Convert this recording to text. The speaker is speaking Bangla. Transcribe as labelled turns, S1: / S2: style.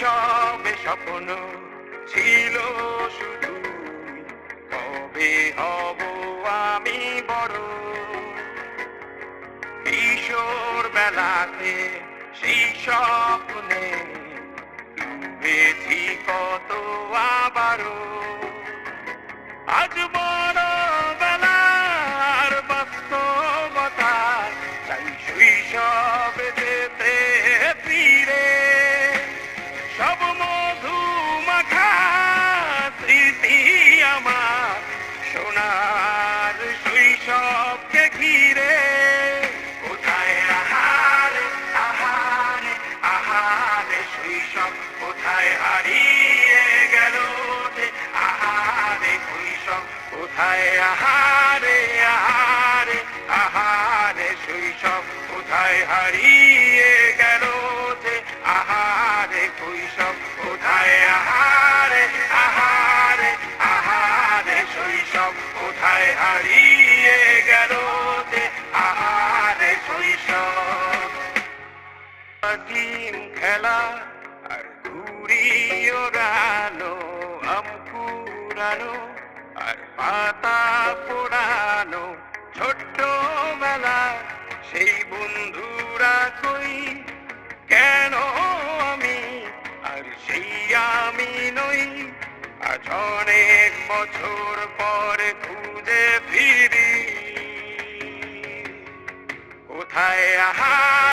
S1: শৈশবে স্বপ্ন ছিল শুধু। কবে হব আমি বড়? কিশোর বেলাতে সেই স্বপ্নে ডুবেছি কত আবারও। আজ বড় বেলার বাস্তবতা চাই শৈশব স্মৃতি আমার সোনার শৈশবকে ঘিরে। কোথায় আহারে আহারে আহারে, শৈশব কোথায় হারিয়ে গেল আহারে, শৈশব কোথায় আহারে আহারে আহারে, শৈশব কোথায় হারিয়ে হারিয়ে গেল খেলা আর কুড়ানো আর পাতা পোড়ানো ছোট্ট মেলা সেই বন্ধুরা কই, কেন আমি আর সেই আমি নই? আজ অনেক বছর পরে I,